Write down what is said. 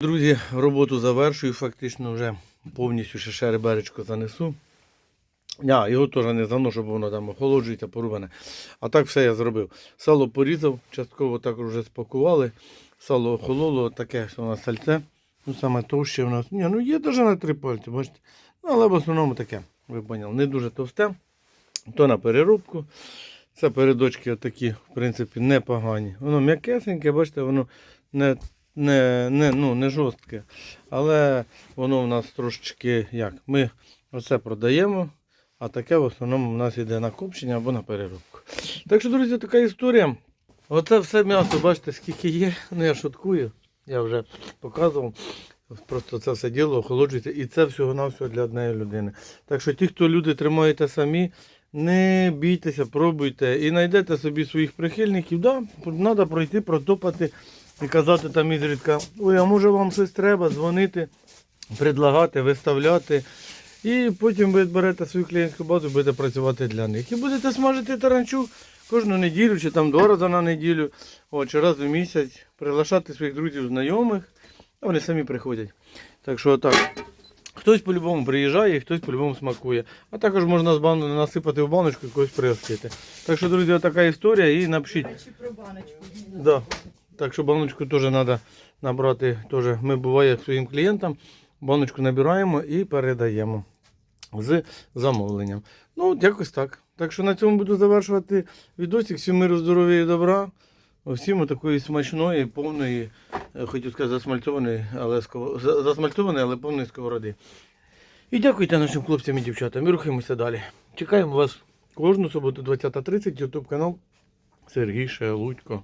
Друзі, роботу завершую, фактично вже повністю ще шереберечко занесу. Я його теж не заношу, щоб воно там охолоджується, порубане. А так все я зробив. Сало порізав, частково також вже спакували. Сало охололо, таке у нас сальце. Ну, саме товще у нас. Ні, ну є навіть на три пальці, бачите. Ну, але в основному таке, ви поняли, не дуже товсте. То на переробку. Це передочки такі, в принципі, непогані. Воно м'якесеньке, бачите, воно не, не, не, ну, не жорстке. Але воно у нас трошечки як. Ми оце продаємо, а таке в основному у нас йде на копчення або на переробку. Так що, друзі, така історія. Оце все м'ясо, бачите, скільки є. Ну я шуткую, я вже показував. Просто це все діло охолоджується і це всього-навсього для однієї людини. Так що ті, хто люди тримаєте самі, не бійтеся, пробуйте і знайдете собі своїх прихильників. Да, треба пройти, протопати і казати там ізрідка, ой, а може вам щось треба, дзвонити, предлагати, виставляти. І потім ви берете свою клієнтську базу, будете працювати для них. І будете смажити таранчу кожну неділю, чи там два рази на неділю, о, чи раз в місяць, приглашати своїх друзів, знайомих, а вони самі приходять. Так що так. Хтось по-любому приїжджає, хтось по-любому смакує. А також можна з бану насипати в баночку і когось пригостити. Так що, друзі, така історія. І напишіть. Про баночку. Да. Так що баночку теж треба набрати. Теж. Ми буває своїм клієнтам. Баночку набираємо і передаємо з замовленням. Ну, якось так. Так що на цьому буду завершувати відосик. Всім миру, здоров'я і добра. Всім такої смачної, повної, е, хотів сказати, засмальцьованої, але засмальцьованої, але повної сковороди. І дякуйте нашим хлопцям і дівчатам. І рухаємося далі. Чекаємо вас кожну суботу 20.30, YouTube канал Сергій Шелудько.